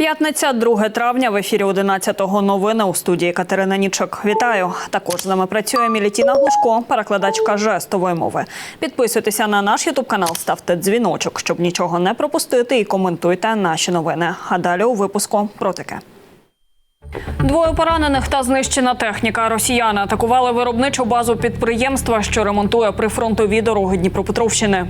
П'ятниця, 2 травня, в ефірі 11-го новини у студії Катерина Нічок. Вітаю. Також з нами працює Мілітіна Глушко, перекладачка жестової мови. Підписуйтеся на наш ютуб канал, ставте дзвіночок, щоб нічого не пропустити, і коментуйте наші новини. А далі у випуску про таке. Двоє поранених та знищена техніка. Росіяни атакували виробничу базу підприємства, що ремонтує прифронтові дороги Дніпропетровщини.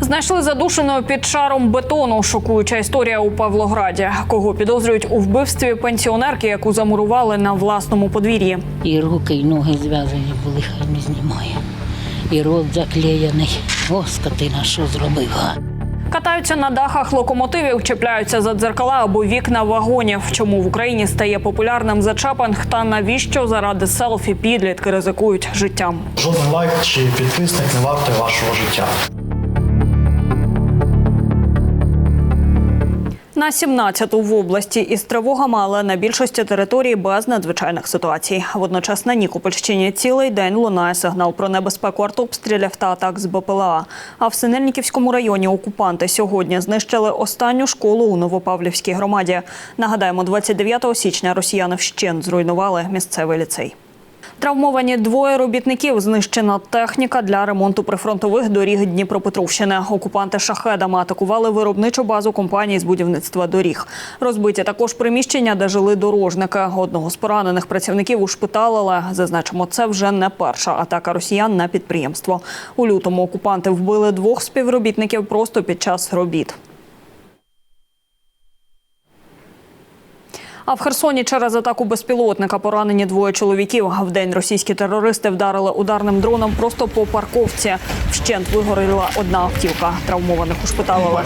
Знайшли задушеною під шаром бетону. Шокуюча історія у Павлограді. Кого підозрюють у вбивстві пенсіонерки, яку замурували на власному подвір'ї. І руки, і ноги зв'язані були, хай не знімає. І рот заклеєний. О, скотина, що зробив? Катаються на дахах локомотивів, чіпляються за дзеркала або вікна вагонів. Чому в Україні стає популярним зачепинг та навіщо заради селфі підлітки ризикують життям? Жоден лайк чи підписник не вартий вашого життя. На 17-ту в області із тривогами, але на більшості територій без надзвичайних ситуацій. Водночас на Нікопольщині цілий день лунає сигнал про небезпеку артобстрілів та атак з БПЛА. А в Синельниківському районі окупанти сьогодні знищили останню школу у Новопавлівській громаді. Нагадаємо, 29 січня росіяни вщент зруйнували місцевий ліцей. Травмовані двоє робітників, знищена техніка для ремонту прифронтових доріг Дніпропетровщини. Окупанти шахедами атакували виробничу базу компанії з будівництва доріг. Розбиті також приміщення, де жили дорожники. Одного з поранених працівників ушпиталили. Зазначимо, це вже не перша атака росіян на підприємство. У лютому окупанти вбили двох співробітників просто під час робіт. А в Херсоні через атаку безпілотника поранені двоє чоловіків. В день російські терористи вдарили ударним дроном просто по парковці. Вщент вигоріла одна автівка. Травмованих ушпиталили.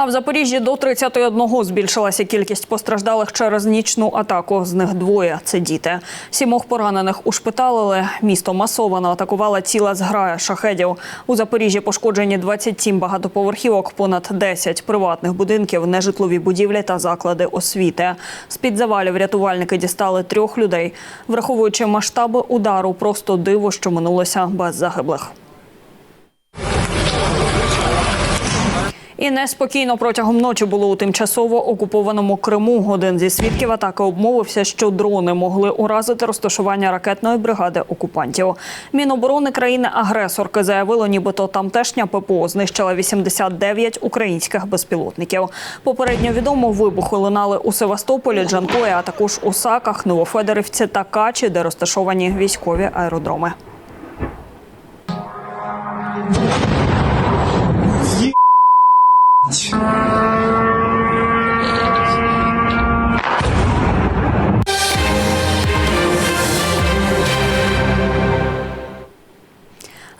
А в Запоріжжі до 31 збільшилася кількість постраждалих через нічну атаку. З них двоє це діти. Сімох поранених ушпиталили. Місто масово атакувала ціла зграя шахедів. У Запоріжжі пошкоджені 27 багатоповерхівок, понад 10 приватних будинків, нежитлові будівлі та заклади освіти. З під завалів рятувальники дістали трьох людей. Враховуючи масштаби удару, просто диво, що минулося без загиблих. І неспокійно протягом ночі було у тимчасово окупованому Криму. Один зі свідків атаки обмовився, що дрони могли уразити розташування ракетної бригади окупантів. Міноборони країни-агресорки заявило, нібито тамтешня ППО знищила 89 українських безпілотників. Попередньо відомо вибухи лунали у Севастополі, Джанкої, а також у Саках, Новофедерівці та Качі, де розташовані військові аеродроми. much.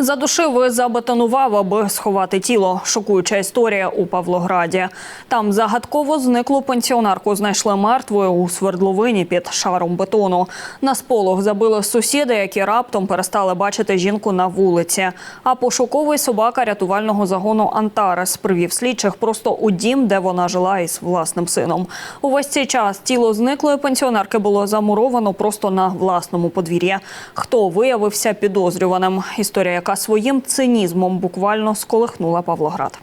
Задушив і забетонував, аби сховати тіло. Шокуюча історія у Павлограді. Там загадково зниклу пенсіонерку знайшли мертвою у свердловині під шаром бетону. На сполох забили сусіди, які раптом перестали бачити жінку на вулиці. А пошуковий собака рятувального загону Антарес привів слідчих просто у дім, де вона жила із власним сином. Увесь цей час тіло зниклої пенсіонерки було замуровано просто на власному подвір'ї. Хто виявився підозрюваним? Історія, яка своїм цинізмом буквально сколихнула Павлоград.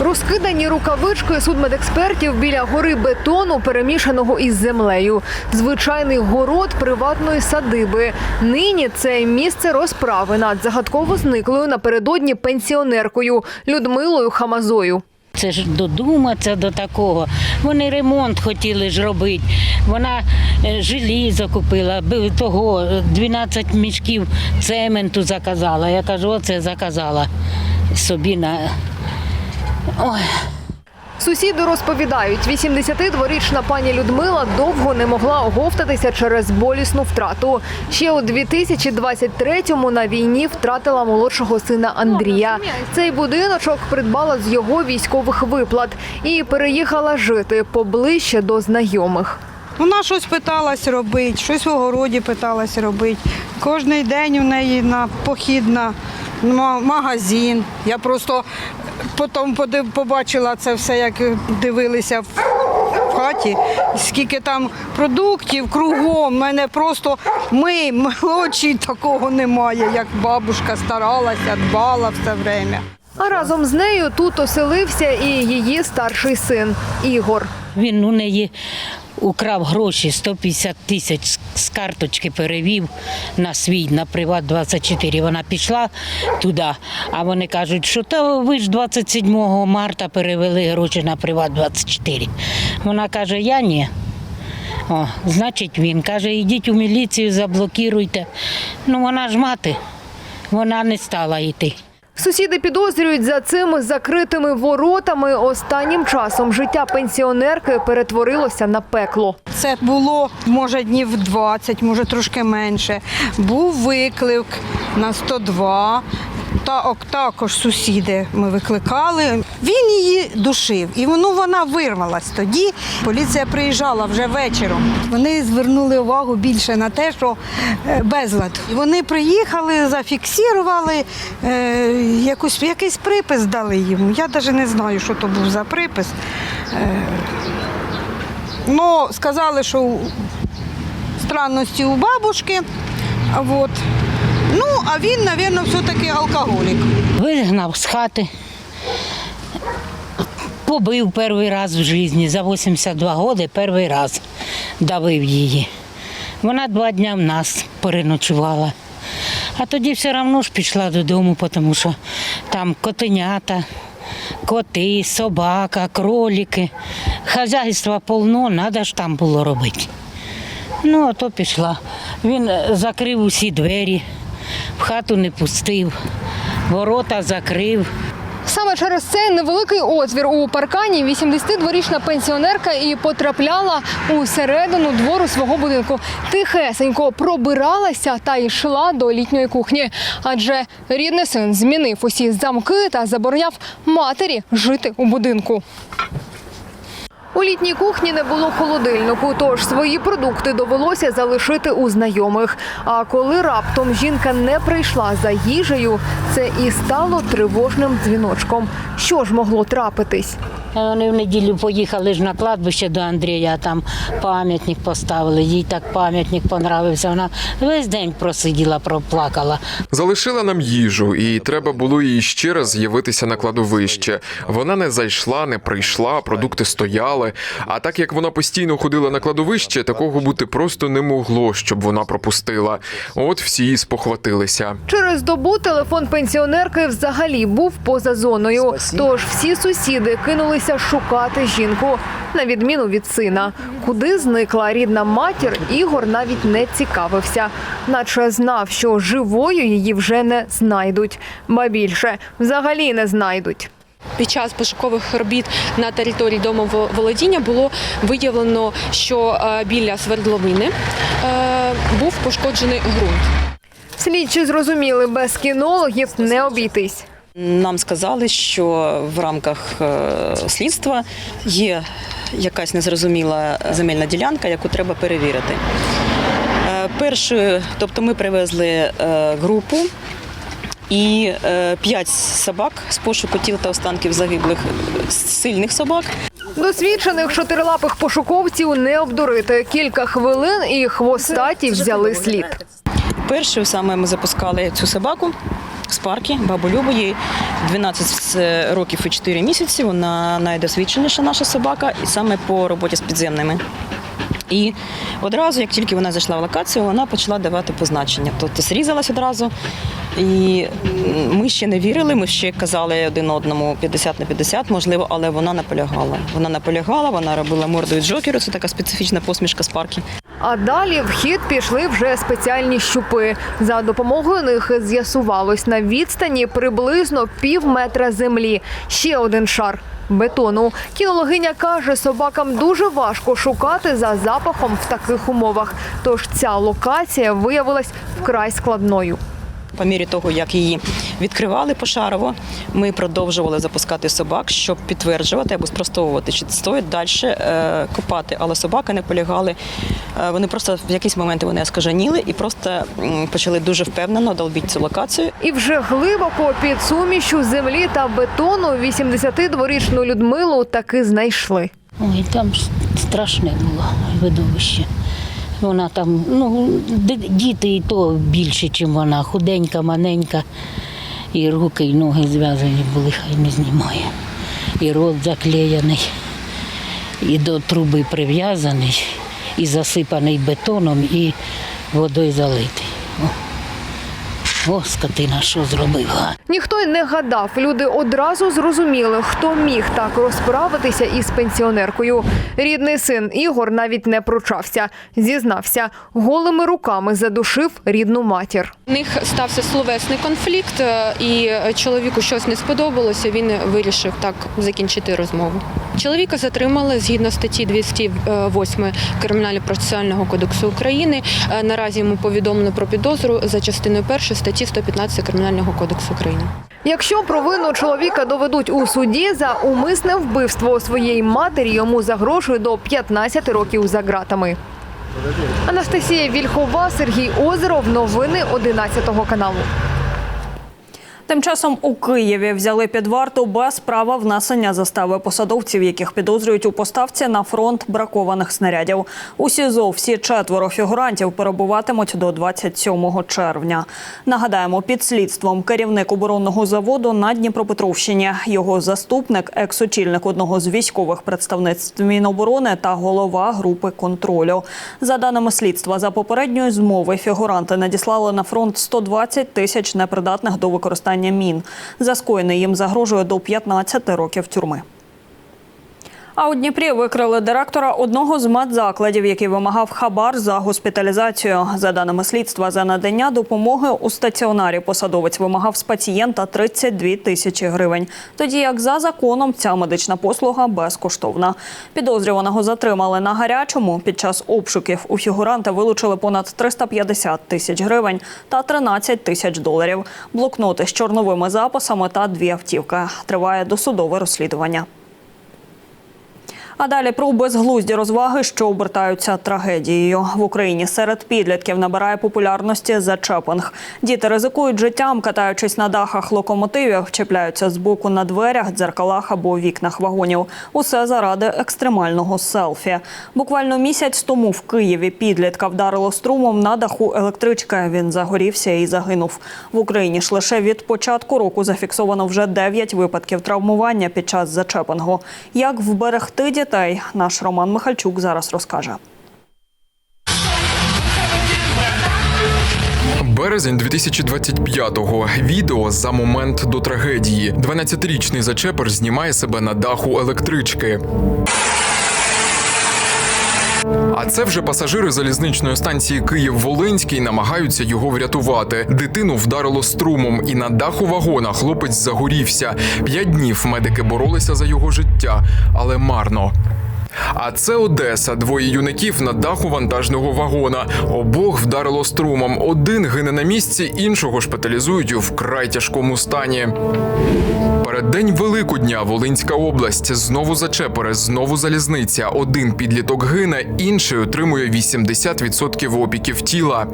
Розкидані рукавички судмедекспертів біля гори бетону, перемішаного із землею. Звичайний город приватної садиби. Нині це місце розправи над загадково зниклою напередодні пенсіонеркою Людмилою Хамазою. Це ж додуматися до такого. Вони ремонт хотіли ж робити. Вона е, желізо купила, того е, 12 мішків цементу заказала. Я кажу, оце заказала собі на. Ой. Сусіди розповідають, 82-річна пані Людмила довго не могла оговтатися через болісну втрату. Ще у 2023-му на війні втратила молодшого сина Андрія. Цей будиночок придбала з його військових виплат і переїхала жити поближче до знайомих. Вона щось питалась робити, щось в огороді питалась робити. Кожний день у неї на похід на магазин. Я просто потім побачила це все, як дивилися в хаті, скільки там продуктів кругом. Мене просто ми, молодші, такого немає, як бабушка старалася, дбала все время. А разом з нею тут оселився і її старший син Ігор. Він у неї украв гроші 150 тисяч з- з карточки перевів на свій, на Приват 24. Вона пішла туди, а вони кажуть, що та ви ж 27 марта перевели гроші на Приват 24. Вона каже, я ні. О, значить, він каже, йдіть у міліцію, заблокіруйте. Ну вона ж мати, вона не стала йти. Сусіди підозрюють за цими закритими воротами. Останнім часом життя пенсіонерки перетворилося на пекло. Це було, може, днів 20, може трошки менше. Був виклик на 102. Та також сусіди ми викликали. Він її душив, і воно вона вирвалась. Тоді поліція приїжджала вже вечором. Вони звернули увагу більше на те, що е, безлад. Вони приїхали, зафіксували, е, якусь, якийсь припис дали йому. Я навіть не знаю, що то був за припис. Ну, сказали, що странності у бабушки. А Вот. Ну, а він, мабуть, все-таки алкоголік. Вигнав з хати. Побив перший раз в житті, за 82 роки перший раз давив її. Вона два дні в нас переночувала. А тоді все одно ж пішла додому, тому що там котенята, коти, собака, кролики. Хазяйства повно, треба ж там було робити. Ну, а то пішла. Він закрив усі двері, в хату не пустив, ворота закрив. Саме через цей невеликий отвір у паркані 82-річна пенсіонерка і потрапляла у середину двору свого будинку. Тихесенько пробиралася та йшла до літньої кухні. Адже рідний син змінив усі замки та забороняв матері жити у будинку. У літній кухні не було холодильнику, тож свої продукти довелося залишити у знайомих. А коли раптом жінка не прийшла за їжею, це і стало тривожним дзвіночком. Що ж могло трапитись? Вони в неділю поїхали ж на кладбище до Андрія, там пам'ятник поставили. Їй так пам'ятник понравився. Вона весь день просиділа, проплакала. Залишила нам їжу, і треба було їй ще раз з'явитися на кладовище. Вона не зайшла, не прийшла, продукти стояли. А так як вона постійно ходила на кладовище, такого бути просто не могло, щоб вона пропустила. От всі і спохватилися. Через добу телефон пенсіонерки взагалі був поза зоною. Тож всі сусіди кинулися шукати жінку, на відміну від сина. Куди зникла рідна матір, Ігор навіть не цікавився, наче знав, що живою її вже не знайдуть. Ба більше взагалі не знайдуть. Під час пошукових робіт на території дому володіння було виявлено, що е, біля свердловини е, був пошкоджений ґрунт. Слідчі зрозуміли, без кінологів не обійтись. Нам сказали, що в рамках е, слідства є якась незрозуміла земельна ділянка, яку треба перевірити. Першою, тобто ми привезли групу і е, п'ять собак з пошуку тіл та останків загиблих е, сильних собак. Досвідчених чотирилапих пошуковців не обдурити. Кілька хвилин і хвостаті взяли слід. Першою саме ми запускали цю собаку з парки, бабу Любу, їй 12 років і 4 місяці. Вона найдосвідченіша наша собака, і саме по роботі з підземними. І одразу, як тільки вона зайшла в локацію, вона почала давати позначення. Тобто зрізалась одразу. І ми ще не вірили, ми ще казали один одному 50 на 50, можливо, але вона наполягала. Вона наполягала, вона робила мордою джокеру, це така специфічна посмішка з парки. А далі в хід пішли вже спеціальні щупи. За допомогою них з'ясувалось на відстані приблизно пів метра землі. Ще один шар бетону. Кінологиня каже, собакам дуже важко шукати за запахом в таких умовах. Тож ця локація виявилась вкрай складною. По мірі того, як її відкривали пошарово, ми продовжували запускати собак, щоб підтверджувати або спростовувати, чи стоїть далі е, копати. Але собаки не полягали. Е, вони просто в якийсь момент вони оскажаніли і просто почали дуже впевнено долбити цю локацію. І вже глибоко під сумішю землі та бетону 82-річну Людмилу таки знайшли. Ой, там страшне було видовище. Вона там, ну, діти і то більше, ніж вона, худенька, маненька. І руки, і ноги зв'язані були, хай не знімає. І рот заклеєний, і до труби прив'язаний, і засипаний бетоном, і водою залитий. О, скотина, що зробив. га? Ніхто й не гадав. Люди одразу зрозуміли, хто міг так розправитися із пенсіонеркою. Рідний син Ігор навіть не пручався. Зізнався, голими руками задушив рідну матір. У них стався словесний конфлікт, е, і чоловіку щось не сподобалося. Він вирішив так закінчити розмову. Чоловіка затримали згідно статті 208 Кримінально-процесуального кодексу України. Е, Наразі йому повідомлено про підозру за частиною 1 статті 115 Кримінального кодексу України. Якщо провину чоловіка доведуть у суді за умисне вбивство своєї матері, йому загрожує до 15 років за ґратами. Анастасія Вільхова, Сергій Озеров. Новини 11 каналу. Тим часом у Києві взяли під варту без права внесення застави посадовців, яких підозрюють у поставці на фронт бракованих снарядів. У СІЗО всі четверо фігурантів перебуватимуть до 27 червня. Нагадаємо, під слідством керівник оборонного заводу на Дніпропетровщині, його заступник, екс-очільник одного з військових представництв Міноборони та голова групи контролю. За даними слідства, за попередньої змови фігуранти надіслали на фронт 120 тисяч непридатних до використання мін. За скоєне їм загрожує до 15 років тюрми. А у Дніпрі викрили директора одного з медзакладів, який вимагав хабар за госпіталізацію. За даними слідства, за надання допомоги у стаціонарі посадовець вимагав з пацієнта 32 тисячі гривень. Тоді як за законом ця медична послуга безкоштовна. Підозрюваного затримали на гарячому. Під час обшуків у фігуранта вилучили понад 350 тисяч гривень та 13 тисяч доларів. Блокноти з чорновими записами та дві автівки. Триває досудове розслідування. А далі про безглузді розваги, що обертаються трагедією. В Україні серед підлітків набирає популярності зачепинг. Діти ризикують життям, катаючись на дахах локомотивів, чіпляються з боку на дверях, дзеркалах або вікнах вагонів. Усе заради екстремального селфі. Буквально місяць тому в Києві підлітка вдарило струмом на даху електрички. Він загорівся і загинув. В Україні ж лише від початку року зафіксовано вже 9 випадків травмування під час зачепингу. Як вберегти дітей, наш Роман Михальчук зараз розкаже. Березень 2025-го. Відео за момент до трагедії. 12-річний зачепер знімає себе на даху електрички. А це вже пасажири залізничної станції Київ-Волинський намагаються його врятувати. Дитину вдарило струмом, і на даху вагона хлопець загорівся. П'ять днів медики боролися за його життя, але марно. А це Одеса. Двоє юнаків на даху вантажного вагона. Обох вдарило струмом. Один гине на місці, іншого шпиталізують у вкрай тяжкому стані. Переддень Великодня, Волинська область. Знову зачепери, знову залізниця. Один підліток гине, інший отримує 80% опіків тіла.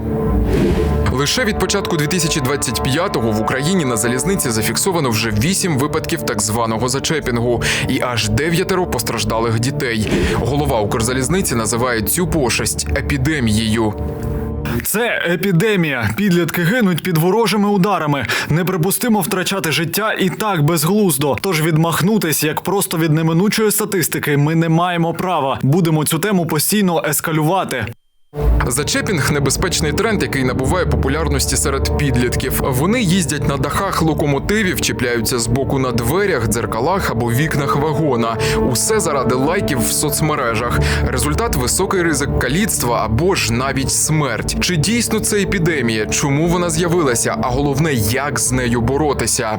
Лише від початку 2025-го в Україні на залізниці зафіксовано вже 8 випадків так званого зачепінгу і аж дев'ятеро постраждалих дітей. Голова Укрзалізниці називає цю пошесть епідемією. Це епідемія. Підлітки гинуть під ворожими ударами. Неприпустимо втрачати життя і так безглуздо. Тож відмахнутись як просто від неминучої статистики ми не маємо права. Будемо цю тему постійно ескалювати. Зачепінг небезпечний тренд, який набуває популярності серед підлітків. Вони їздять на дахах локомотивів, чіпляються з боку на дверях, дзеркалах або вікнах вагона. Усе заради лайків в соцмережах. Результат високий ризик каліцтва або ж навіть смерть. Чи дійсно це епідемія? Чому вона з'явилася? А головне, як з нею боротися?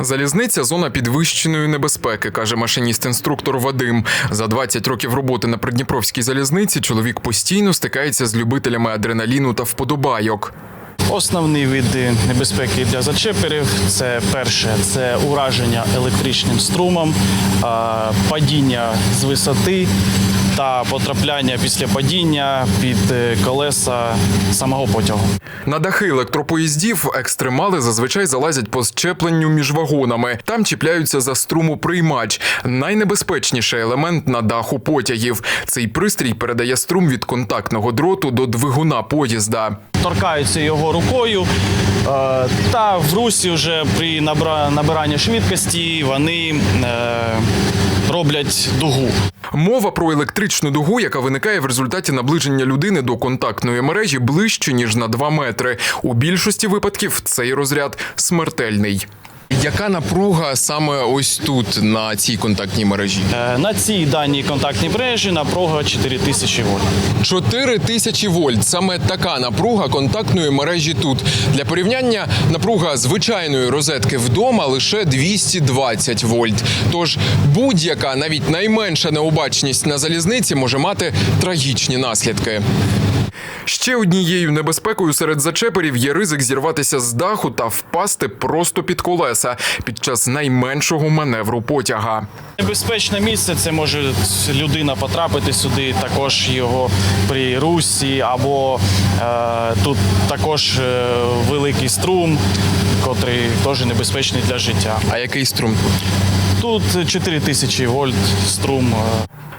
Залізниця зона підвищеної небезпеки, каже машиніст-інструктор Вадим. За 20 років роботи на Придніпровській залізниці чоловік постійно стикається з любителями адреналіну та вподобайок. Основні види небезпеки для зачеперів це перше це ураження електричним струмом, падіння з висоти, та потрапляння після падіння під е, колеса самого потягу. На дахи електропоїздів екстремали зазвичай залазять по щепленню між вагонами. Там чіпляються за струмоприймач. Найнебезпечніший елемент на даху потягів. Цей пристрій передає струм від контактного дроту до двигуна поїзда. Торкаються його рукою, е, та в русі вже при набиранні швидкості вони е, роблять дугу. Мова про електричну дугу, яка виникає в результаті наближення людини до контактної мережі ближче ніж на 2 метри. У більшості випадків цей розряд смертельний. Яка напруга саме ось тут на цій контактній мережі? Е, На цій даній контактній мережі напруга 4000 вольт. 4 тисячі вольт. Саме така напруга контактної мережі тут. Для порівняння напруга звичайної розетки вдома лише 220 вольт. Тож будь-яка, навіть найменша необачність на залізниці може мати трагічні наслідки. Ще однією небезпекою серед зачеперів є ризик зірватися з даху та впасти просто під колеса під час найменшого маневру потяга. Небезпечне місце це може людина потрапити сюди, також його при русі, або е, тут також е, великий струм, котрий теж небезпечний для життя. А який струм? Тут 4000 вольт струм.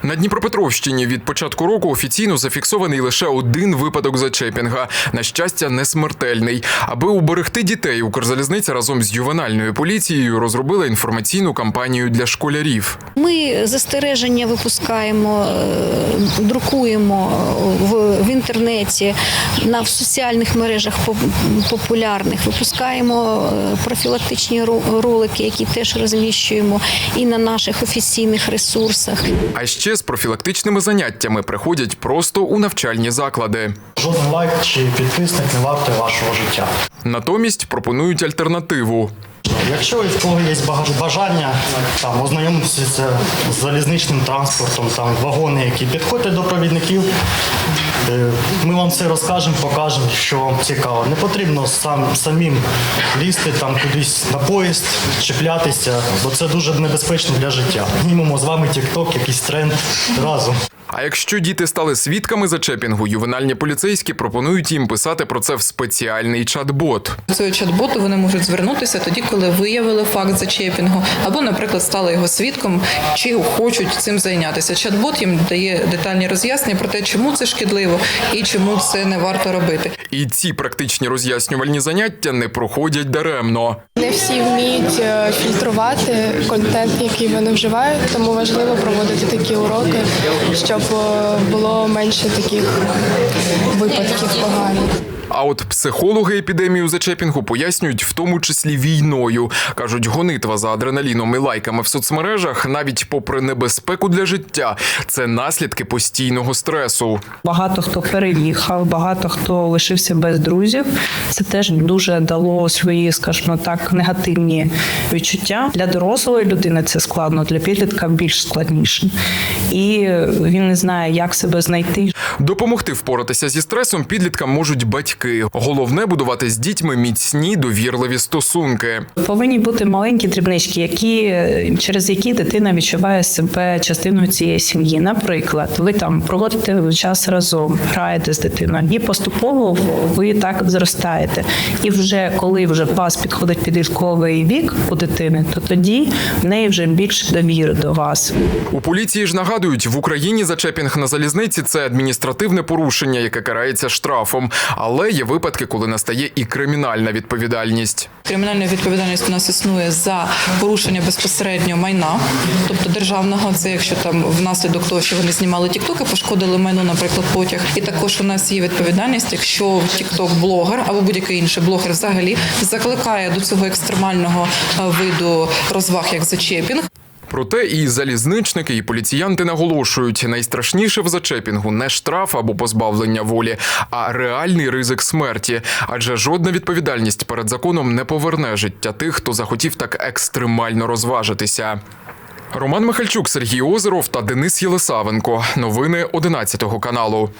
На Дніпропетровщині від початку року офіційно зафіксований лише один випадок зачепінга. На щастя, не смертельний. Аби уберегти дітей, Укрзалізниця разом з ювенальною поліцією розробила інформаційну кампанію для школярів. Ми застереження випускаємо, е, друкуємо в, інтернеті, на в соціальних мережах популярних. Випускаємо е, профілактичні ро- ролики, які теж розміщуємо і на наших офіційних ресурсах. А ще з профілактичними заняттями приходять просто у навчальні заклади. Жоден лайк чи підписник не вартує вашого життя. Натомість пропонують альтернативу. Якщо в кого є бажання там ознайомитися з залізничним транспортом, там вагони, які підходять до провідників, е, ми вам все розкажемо, покажемо, що вам цікаво. Не потрібно сам самим лізти там кудись на поїзд, чіплятися, бо це дуже небезпечно для життя. Знімемо з вами TikTok, якийсь тренд разом. А якщо діти стали свідками зачепінгу, ювенальні поліцейські пропонують їм писати про це в спеціальний чат-бот. До цього чат-боту вони можуть звернутися тоді, коли виявили факт зачепінгу, або, наприклад, стали його свідком чи хочуть цим зайнятися. Чат-бот їм дає детальні роз'яснення про те, чому це шкідливо і чому це не варто робити. І ці практичні роз'яснювальні заняття не проходять даремно. Не всі вміють е, фільтрувати контент, який вони вживають, тому важливо проводити такі уроки, щоб е, було менше таких випадків поганих. А от психологи епідемію зачепінгу пояснюють в тому числі війною. кажуть, гонитва за адреналіном і лайками в соцмережах, навіть попри небезпеку для життя, це наслідки постійного стресу. Багато хто переїхав, багато хто лишився без друзів. Це теж дуже дало свої, скажімо так, негативні відчуття. Для дорослої людини це складно, для підлітка більш складніше. І він не знає, як себе знайти. Допомогти впоратися зі стресом підліткам можуть батьки. Головне будувати з дітьми міцні довірливі стосунки. Повинні бути маленькі дрібнички, які через які дитина відчуває себе частиною цієї сім'ї. Наприклад, ви там проводите час разом, граєте з дитиною, і поступово ви так зростаєте. І вже коли вже вас підходить підлітковий вік у дитини, то тоді в неї вже більше довіри до вас. У поліції ж нагадують, в Україні зачепінг на залізниці це адміністративне порушення, яке карається штрафом. Але є випадки, коли настає і кримінальна відповідальність. Кримінальна відповідальність у нас існує за порушення безпосередньо майна, тобто державного, це якщо там внаслідок того, що вони знімали тіктоки, пошкодили майно, наприклад, потяг. І також у нас є відповідальність, якщо тікток-блогер або будь-який інший блогер взагалі закликає до цього екстремального е, виду розваг, як зачепінг. Проте і залізничники, і поліціянти наголошують, найстрашніше в зачепінгу не штраф або позбавлення волі, а реальний ризик смерті. Адже жодна відповідальність перед законом не поверне життя тих, хто захотів так екстремально розважитися. Роман Михальчук, Сергій Озеров та Денис Єлисавенко. Новини 11 каналу.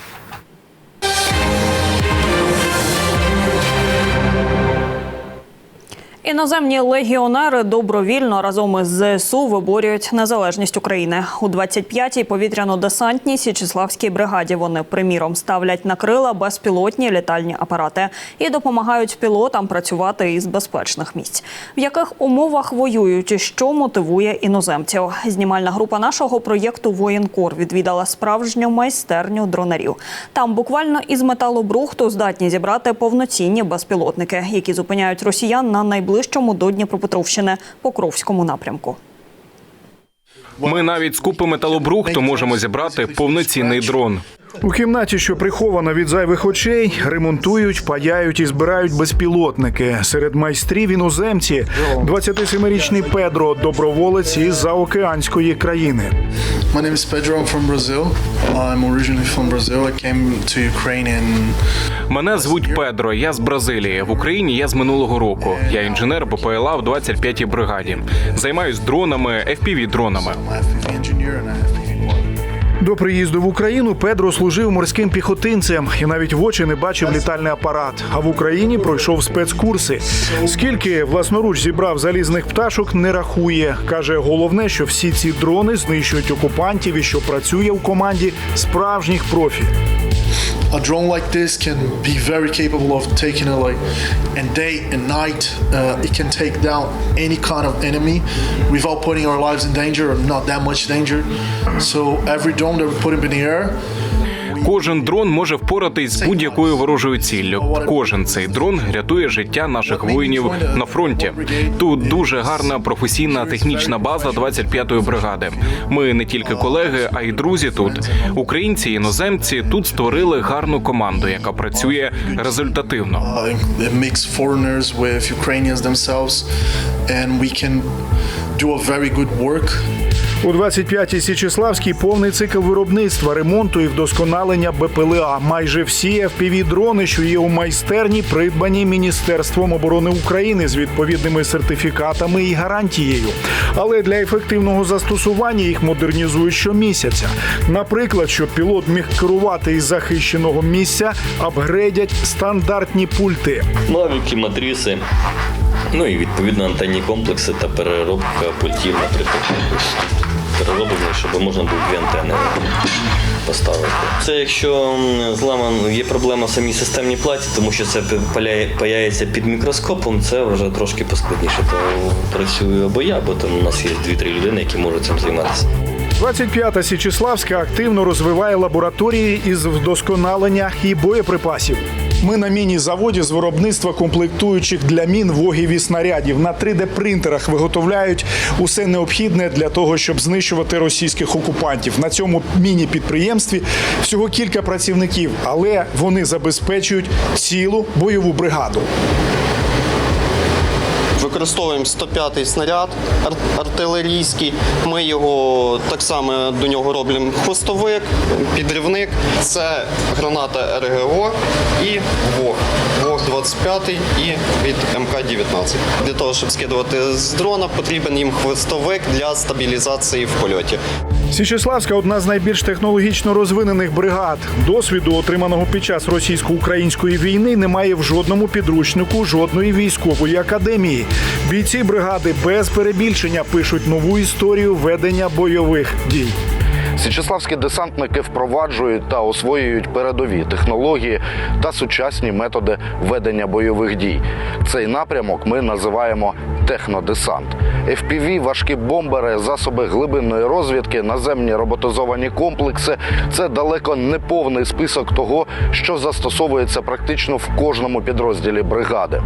Іноземні легіонери добровільно разом із ЗСУ виборюють незалежність України. У 25-й повітряно-десантній Січеславській бригаді вони, приміром, ставлять на крила безпілотні літальні апарати і допомагають пілотам працювати із безпечних місць. В яких умовах воюють і що мотивує іноземців? Знімальна група нашого проєкту Воєнкор відвідала справжню майстерню дронерів. Там буквально із металобрухту здатні зібрати повноцінні безпілотники, які зупиняють росіян на найближчому до Дніпропетровщини Покровському напрямку. Ми навіть з купи металобрухту можемо зібрати повноцінний дрон. У кімнаті, що прихована від зайвих очей, ремонтують, паяють і збирають безпілотники. Серед майстрів іноземці 27-річний Педро, доброволець із заокеанської країни. My name is Pedro. I'm from Brazil. I'm originally from Brazil. I came to Ukraine in Мене звуть Педро. Я з Бразилії. В Україні я з минулого року. Я інженер БПЛА в 25-й бригаді. Займаюсь дронами, fpv дронами. До приїзду в Україну Педро служив морським піхотинцем і навіть в очі не бачив літальний апарат. А в Україні пройшов спецкурси. Скільки власноруч зібрав залізних пташок, не рахує. каже, головне, що всі ці дрони знищують окупантів і що працює в команді справжніх профі. A drone like this can be very capable of taking it like and day and night. Uh, it can take down any kind of enemy without putting our lives in danger or not that much danger. So every drone that we put up in the air, Кожен дрон може впоратись з будь-якою ворожою ціллю. Кожен цей дрон рятує життя наших воїнів на фронті. Тут дуже гарна професійна технічна база 25-ї бригади. Ми не тільки колеги, а й друзі тут. Українці, іноземці тут створили гарну команду, яка працює результативно. and we can do a very good work. У 25-й Січеславській повний цикл виробництва, ремонту і вдосконалення БПЛА. Майже всі fpv дрони, що є у майстерні, придбані Міністерством оборони України з відповідними сертифікатами і гарантією. Але для ефективного застосування їх модернізують щомісяця. Наприклад, щоб пілот міг керувати із захищеного місця, апгрейдять стандартні пульти. Мавіки, матриси, ну і відповідно антенні комплекси та переробка пультів, наприклад, перероблені, щоб можна було дві антени поставити. Це якщо зламан є проблема в самій системній платі, тому що це паяється під мікроскопом, це вже трошки поскладніше. То працюю або я, або там у нас є дві-три людини, які можуть цим займатися. 25-та Січеславська активно розвиває лабораторії із вдосконалення і боєприпасів. Ми на міні-заводі з виробництва комплектуючих для мін вогів і снарядів на 3D-принтерах виготовляють усе необхідне для того, щоб знищувати російських окупантів. На цьому міні-підприємстві всього кілька працівників, але вони забезпечують цілу бойову бригаду використовуємо 105-й снаряд артилерійський. Ми його так само до нього робимо хвостовик, підривник. Це граната РГО і ВО. М-25 і від МК-19. Для того, щоб скидувати з дрона, потрібен їм хвостовик для стабілізації в польоті. Січеславська одна з найбільш технологічно розвинених бригад. Досвіду, отриманого під час російсько-української війни, немає в жодному підручнику жодної військової академії. Бійці бригади без перебільшення пишуть нову історію ведення бойових дій. Січеславські десантники впроваджують та освоюють передові технології та сучасні методи ведення бойових дій. Цей напрямок ми називаємо технодесант. FPV, важкі бомбери, засоби глибинної розвідки, наземні роботизовані комплекси це далеко не повний список того, що застосовується практично в кожному підрозділі бригади.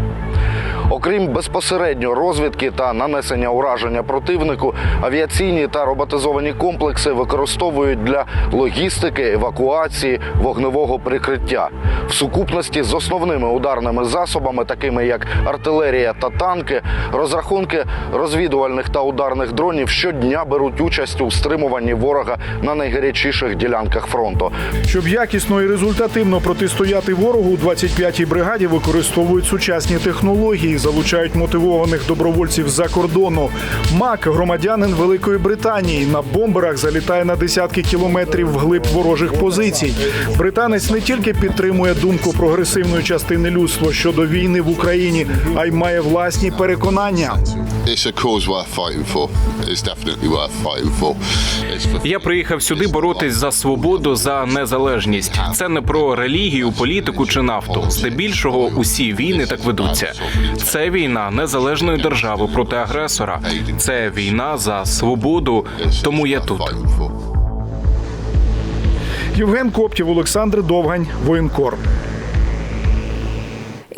Окрім безпосередньо розвідки та нанесення ураження противнику, авіаційні та роботизовані комплекси використовують для логістики, евакуації, вогневого прикриття в сукупності з основними ударними засобами, такими як артилерія та танки, розрахунки розвідувальних та ударних дронів щодня беруть участь у стримуванні ворога на найгарячіших ділянках фронту. Щоб якісно і результативно протистояти ворогу, у 25-й бригаді використовують сучасні технології, залучають мотивованих добровольців з-за кордону. Мак, громадянин Великої Британії, на бомберах залітає на десятки кілометрів вглиб ворожих позицій. Британець не тільки підтримує думку прогресивної частини людства щодо війни в Україні, а й має власні переконання. Я приїхав сюди боротись за свободу, за незалежність. Це не про релігію, політику чи нафту. Здебільшого усі війни так ведуться. Це війна незалежної держави проти агресора. Це війна за свободу. Тому я тут. Євген Коптів, Олександр Довгань, воєнкор.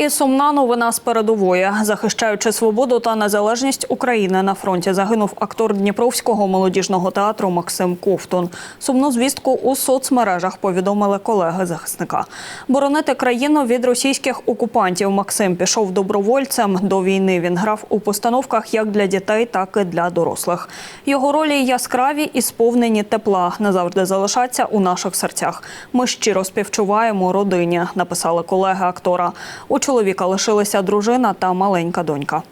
І сумна новина з передової. Захищаючи свободу та незалежність України на фронті, загинув актор Дніпровського молодіжного театру Максим Ковтун. Сумну звістку у соцмережах повідомили колеги захисника. Боронити країну від російських окупантів Максим пішов добровольцем. До війни він грав у постановках як для дітей, так і для дорослих. Його ролі яскраві і сповнені тепла назавжди залишаться у наших серцях. Ми щиро співчуваємо родині, написали колеги актора. У чоловіка лишилися дружина та маленька донька.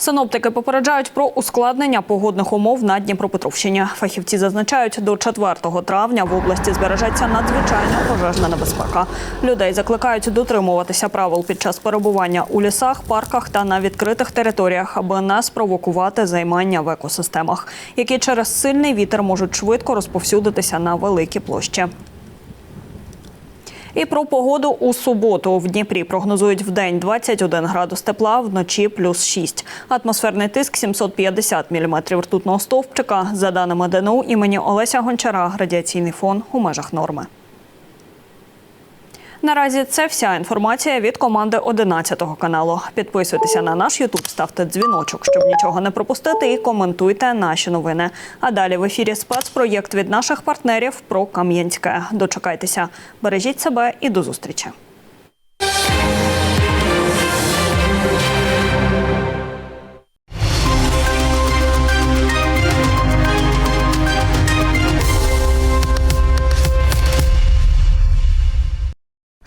Синоптики попереджають про ускладнення погодних умов на Дніпропетровщині. Фахівці зазначають, до 4 травня в області збережеться надзвичайна пожежна небезпека. Людей закликають дотримуватися правил під час перебування у лісах, парках та на відкритих територіях, аби не спровокувати займання в екосистемах, які через сильний вітер можуть швидко розповсюдитися на великі площі. І про погоду у суботу в Дніпрі прогнозують в день 21 градус тепла, вночі плюс 6. Атмосферний тиск 750 міліметрів ртутного стовпчика. За даними ДНУ імені Олеся Гончара, радіаційний фон у межах норми. Наразі це вся інформація від команди 11 каналу. Підписуйтеся на наш Ютуб, ставте дзвіночок, щоб нічого не пропустити, і коментуйте наші новини. А далі в ефірі спецпроєкт від наших партнерів про Кам'янське. Дочекайтеся, бережіть себе і до зустрічі.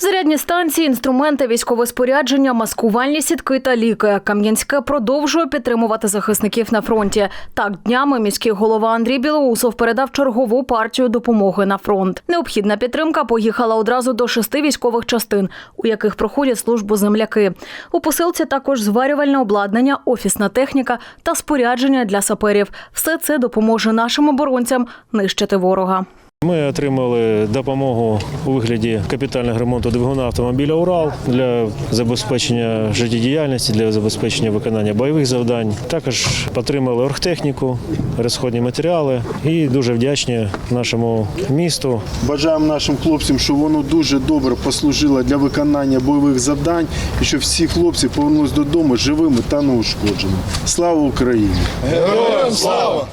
Зарядні станції, інструменти, військове спорядження, маскувальні сітки та ліки. Кам'янське продовжує підтримувати захисників на фронті. Так, днями міський голова Андрій Білоусов передав чергову партію допомоги на фронт. Необхідна підтримка поїхала одразу до шести військових частин, у яких проходять службу земляки. У посилці також зварювальне обладнання, офісна техніка та спорядження для саперів. Все це допоможе нашим оборонцям нищити ворога. Ми отримали допомогу у вигляді капітального ремонту двигуна автомобіля Урал для забезпечення життєдіяльності, для забезпечення виконання бойових завдань. Також отримали оргтехніку, розходні матеріали і дуже вдячні нашому місту. Бажаємо нашим хлопцям, щоб воно дуже добре послужило для виконання бойових завдань і щоб всі хлопці повернулись додому живими та неушкодженими. Слава Україні! Героям слава!